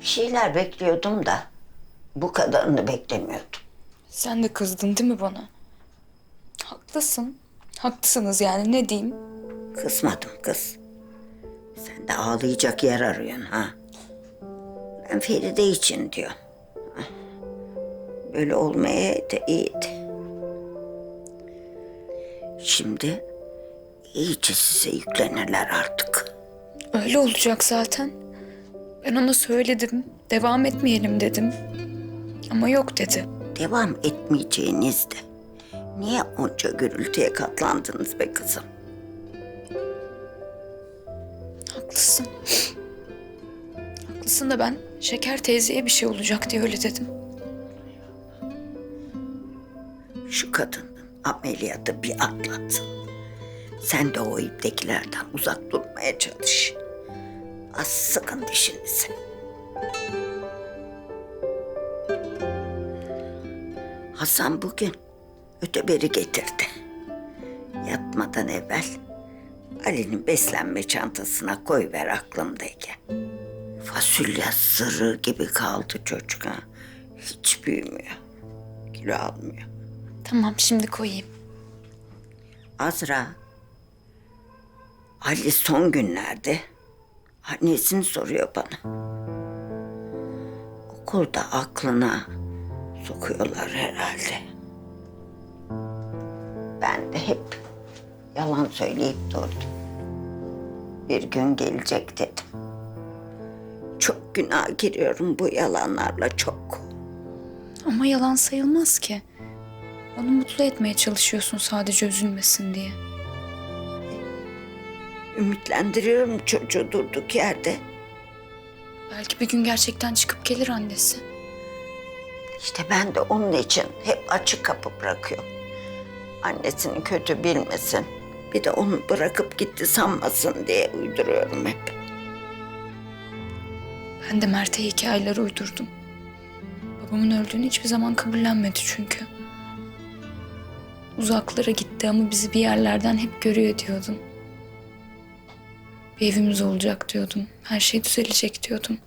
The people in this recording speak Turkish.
Bir şeyler bekliyordum da bu kadarını beklemiyordum. Sen de kızdın değil mi bana? Haklısın. Haklısınız yani ne diyeyim? Kızmadım kız. Sen de ağlayacak yer arıyorsun ha. Ben Feride için diyorum. Böyle olmaya da iyiydi. Şimdi iyice size yüklenirler artık. Öyle olacak zaten. Ben ona söyledim. Devam etmeyelim dedim. Ama yok dedi. Devam etmeyeceğinizde niye onca gürültüye katlandınız be kızım? Haklısın. Haklısın da ben Şeker teyzeye bir şey olacak diye öyle dedim. Şu kadının ameliyatı bir atlatsın. Sen de o iptekilerden uzak durmaya çalış. Az sıkın dişinizi. Hasan bugün öteberi getirdi. Yatmadan evvel Ali'nin beslenme çantasına koy ver aklımdayken. Fasulye sırrı gibi kaldı çocuk ha. Hiç büyümüyor. Kilo almıyor. Tamam şimdi koyayım. Azra. Ali son günlerde annesini soruyor bana. Okulda aklına sokuyorlar herhalde. Ben de hep yalan söyleyip durdum. Bir gün gelecek dedim. Çok günah giriyorum bu yalanlarla çok. Ama yalan sayılmaz ki. Onu mutlu etmeye çalışıyorsun sadece üzülmesin diye. Ümitlendiriyorum çocuğu durduk yerde. Belki bir gün gerçekten çıkıp gelir annesi. İşte ben de onun için hep açık kapı bırakıyorum. Annesini kötü bilmesin. Bir de onu bırakıp gitti sanmasın diye uyduruyorum hep. Ben de Mert'e hikayeler uydurdum. Babamın öldüğünü hiçbir zaman kabullenmedi çünkü. Uzaklara gitti ama bizi bir yerlerden hep görüyor diyordum. Bir evimiz olacak diyordum. Her şey düzelecek diyordum.